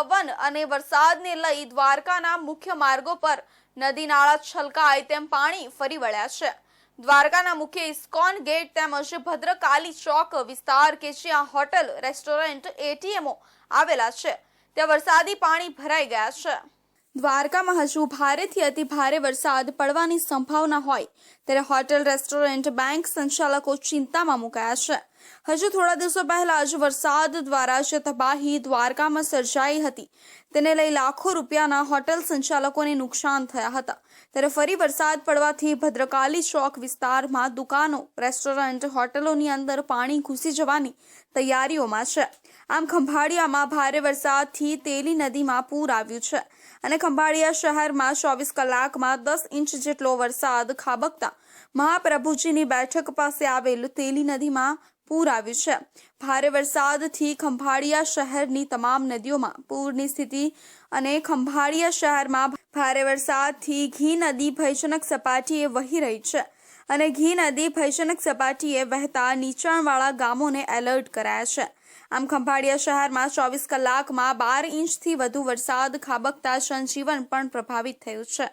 પવન અને વરસાદને લઈ દ્વારકાના મુખ્ય માર્ગો પર નદી નાળા છલકાય તેમ પાણી ફરી વળ્યા છે. દ્વારકાના મુખ્ય ઇસ્કોન ગેટ તેમજ ભદ્રકાલી ચોક વિસ્તાર કે જ્યાં હોટલ, રેસ્ટોરન્ટ એટીએમઓ આવેલા છે. ત્યાં વરસાદી પાણી ભરાઈ ગયા છે. દ્વારકામાં હજુ ભારેથી અતિ ભારે વરસાદ પડવાની સંભાવના હોય, ત્યારે હોટેલ, રેસ્ટોરન્ટ, બેંક સંચાલકો ચિંતામાં મુકાયા છે. હજુ થોડા દિવસો પહેલા જ વરસાદ દ્વારા જે તબાહી દ્વારકામાં સર્જાઈ હતી. તેને લઈ લાખો રૂપિયાના હોટેલ સંચાલકોને નુકસાન થયા હતા. ત્યારે ફરી વરસાદ પડવાથી ભદ્રકાલી ચોક વિસ્તારમાં દુકાનો, રેસ્ટોરન્ટ, હોટેલોની અંદર પાણી ઘૂસી જવાની તૈયારીઓમાં છે. આમ ખંભાળિયામાં ભારે વરસાદથી તેલી નદીમાં પૂર આવ્યું છે. અને ખંભાળિયા શહેરમાં ચોવીસ કલાકમાં દસ ઇંચ જેટલો વરસાદ ખાબકતા મહાપ્રભુજીની બેઠક પાસે આવેલ તેલી નદીમાં પૂર આવ્યું છે. ભારે વરસાદથી ખંભાળિયા શહેરની તમામ નદીઓમાં પૂરની સ્થિતિ અને ખંભાળિયા શહેરમાં ભારે વરસાદથી ઘી નદી ભયજનક સપાટીએ વહી રહી છે અને ઘી નદી ભયજનક સપાટીએ વહેતા નીચાણવાળા ગામોને એલર્ટ કરાયા છે. આમ ખંભાળિયા શહેરમાં ચોવીસ કલાકમાં બાર ઇંચથી વધુ વરસાદ, ખાબકતા જનજીવન પણ પ્રભાવિત થયું છે.